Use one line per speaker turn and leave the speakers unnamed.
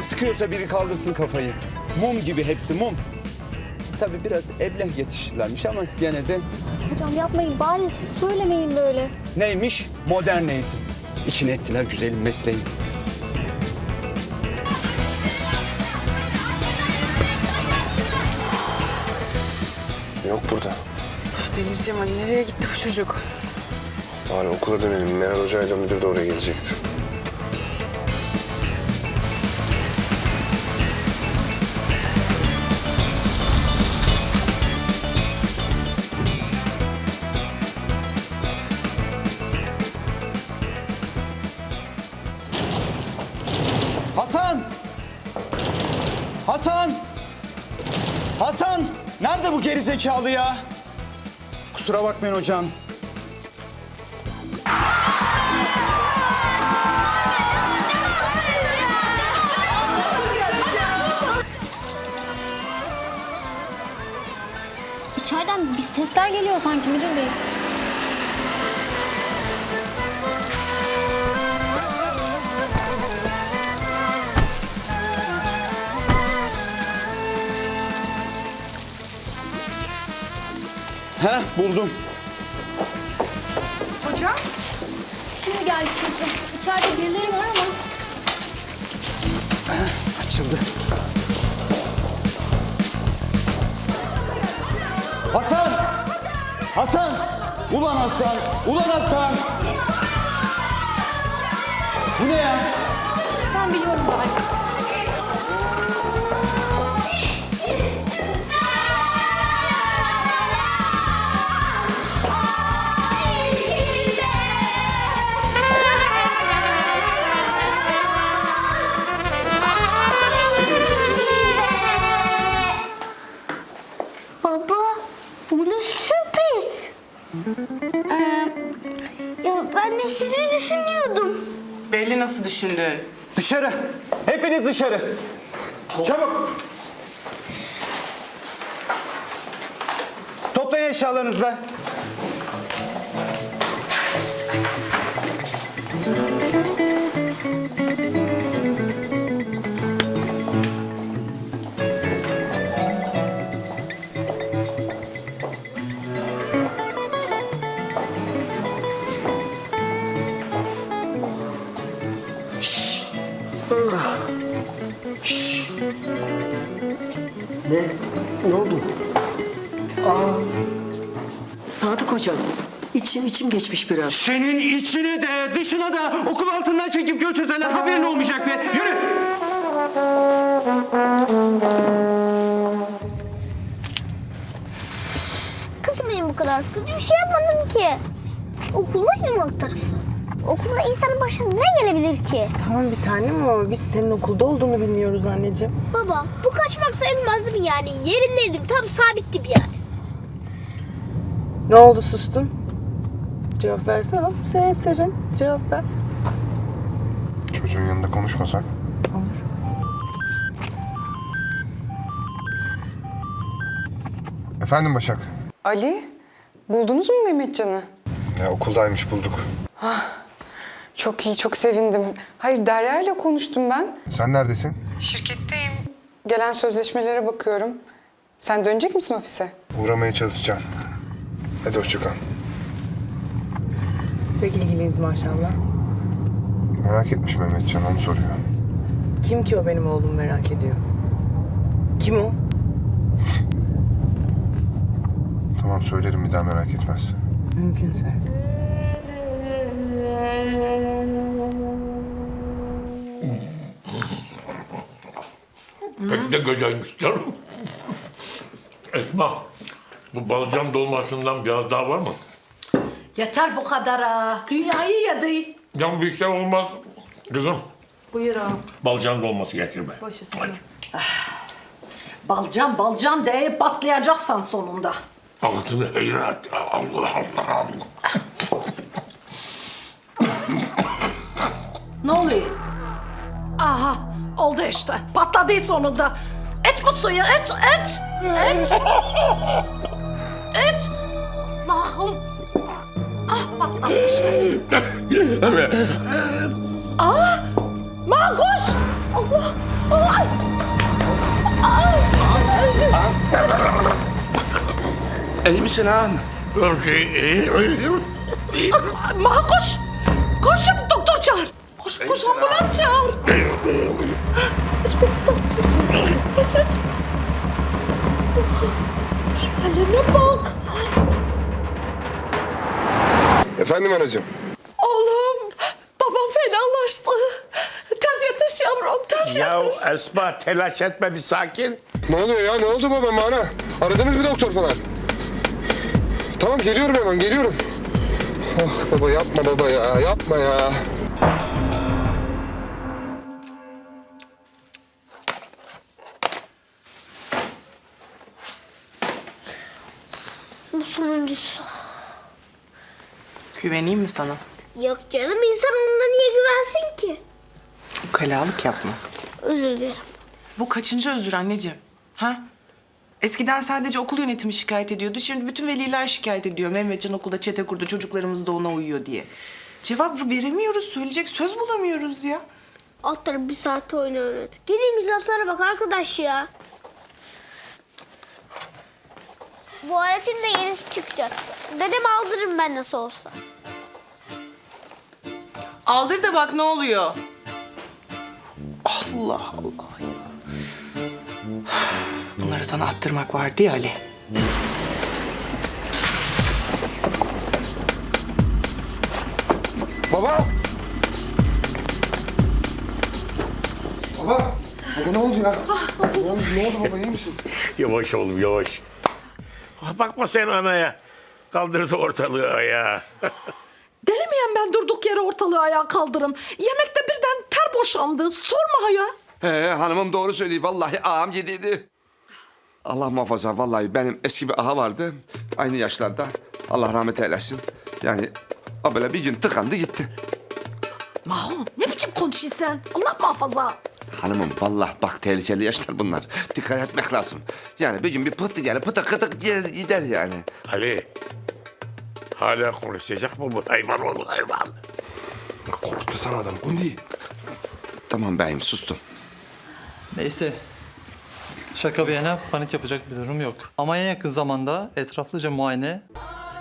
Sıkıyorsa biri kaldırsın kafayı. Mum gibi hepsi mum. Tabii biraz ebleh yetiştilermiş ama gene de
Hocam yapmayın bari siz söylemeyin böyle.
neymiş? Modern eğitim. İçine ettiler güzelim mesleği.
Yok burada.
Demirciğim hani nereye gitti bu çocuk?
Bari okula dönelim. Meral Hoca ile müdür de oraya gelecekti.
Hasan! Hasan! Hasan! Nerede bu geri zekalı ya? Kusura bakmayın hocam.
İçeriden bir sesler geliyor sanki müdür bey.
He buldum.
Hocam?
Şimdi geldik de. İçeride birileri var ama.
Açıldı. Hasan! Hasan! Ulan Hasan! Ulan Hasan! Bu ne ya?
Ben biliyorum galiba.
Ee, ya ben de sizi düşünüyordum.
Belli nasıl düşündün?
Dışarı! Hepiniz dışarı! Çabuk! Toplayın eşyalarınızla.
Sadık hocam, içim içim geçmiş biraz.
Senin içine de dışına da okul altından çekip götürseler haberin olmayacak be. Yürü!
Kızmayın bu kadar. Kötü bir şey yapmadım ki. Okuldaydım alt tarafı. Okulda insanın başına ne gelebilir ki?
Tamam bir tanem ama biz senin okulda olduğunu bilmiyoruz anneciğim.
Baba, bu kaçmak sayılmaz değil mi yani? Yerindeydim, tam sabittim yani.
Ne oldu sustun? Cevap versene bak. Senin serin. Cevap ver.
Çocuğun yanında konuşmasak.
Olur.
Efendim Başak.
Ali, buldunuz mu Mehmetcan'ı?
Ya okuldaymış bulduk.
Çok iyi, çok sevindim. Hayır, Derya ile konuştum ben.
Sen neredesin?
Şirketteyim. Gelen sözleşmelere bakıyorum. Sen dönecek misin ofise?
Uğramaya çalışacağım. Hadi hoşça kal.
Pek ilgiliyiz maşallah.
Merak etmiş Mehmetcan onu soruyor.
Kim ki o benim oğlum merak ediyor. Kim o?
Tamam söylerim bir daha merak etmez.
Mümkünse.
Pek de güzelmiş canım. Esma, bu balcan dolmasından biraz daha var mı?
Yeter bu kadar ha. Dünyayı yedi.
Ya bir şey olmaz. Kızım,
Buyur ağam.
balcan dolması getir be. Hadi.
Balcan balcan deyip patlayacaksan sonunda.
Altını heyret. Allah Allah Allah.
Ne oluyor? Aha oldu işte. Patladı sonunda. Et bu suyu et et. Et. et. Allah'ım. Ah patlamıştı. Aa! Ah, Mangoş! Allah! Allah!
İyi misin ağam?
Ah,
Mangoş! Koş çabuk doktor çağır. Koş, koş ambulans çağır. İç biraz daha su iç. İç, iç.
Efendim anacığım.
Oğlum babam fenalaştı. Tez yetiş yavrum tez
Ya
yetiş.
Esma telaş etme bir sakin.
Ne oluyor ya? Ne oldu babama ana? Aradınız mı doktor falan? Tamam geliyorum hemen geliyorum. Ah baba yapma baba ya yapma ya.
Bu sonuncusu.
Güveneyim mi sana?
Yok canım insan onunla niye güvensin ki?
Ukalalık yapma.
Özür dilerim.
Bu kaçıncı özür anneciğim? Ha? Eskiden sadece okul yönetimi şikayet ediyordu. Şimdi bütün veliler şikayet ediyor. Mehmetcan okulda çete kurdu. Çocuklarımız da ona uyuyor diye. Cevap veremiyoruz. Söyleyecek söz bulamıyoruz ya.
Alt bir saat oyun oynadık. Gideyim laflara bak arkadaş ya. Bu aletin de yenisi çıkacak. Dedem aldırırım ben nasıl olsa.
Aldır da bak ne oluyor. Allah Allah. Bunları sana attırmak vardı ya Ali.
Baba! Baba! Baba ne oldu ya? ne, oldu, ne oldu baba iyi misin?
Yavaş oğlum yavaş. Bakma sen anaya. Kaldırdı ortalığı ayağa.
Deli miyim ben durduk yere ortalığı ayağa kaldırım. Yemekte birden ter boşandı. Sorma ya.
He hanımım doğru söylüyor. Vallahi ağam yediydi. Allah muhafaza vallahi benim eski bir aha vardı. Aynı yaşlarda. Allah rahmet eylesin. Yani o böyle bir gün tıkandı gitti.
Mahum ne biçim konuşuyorsun sen? Allah muhafaza.
Hanımım vallahi bak tehlikeli yaşlar bunlar. Dikkat etmek lazım. Yani bir gün bir pıhtı gelir pıtık kıtık gider, gider yani.
Ali. Hala konuşacak mı bu hayvan oğlu hayvan?
Korkutmasana adam Gundi.
Tamam beyim sustum.
Neyse. Şaka bir yana panik yapacak bir durum yok. Ama en yakın zamanda etraflıca muayene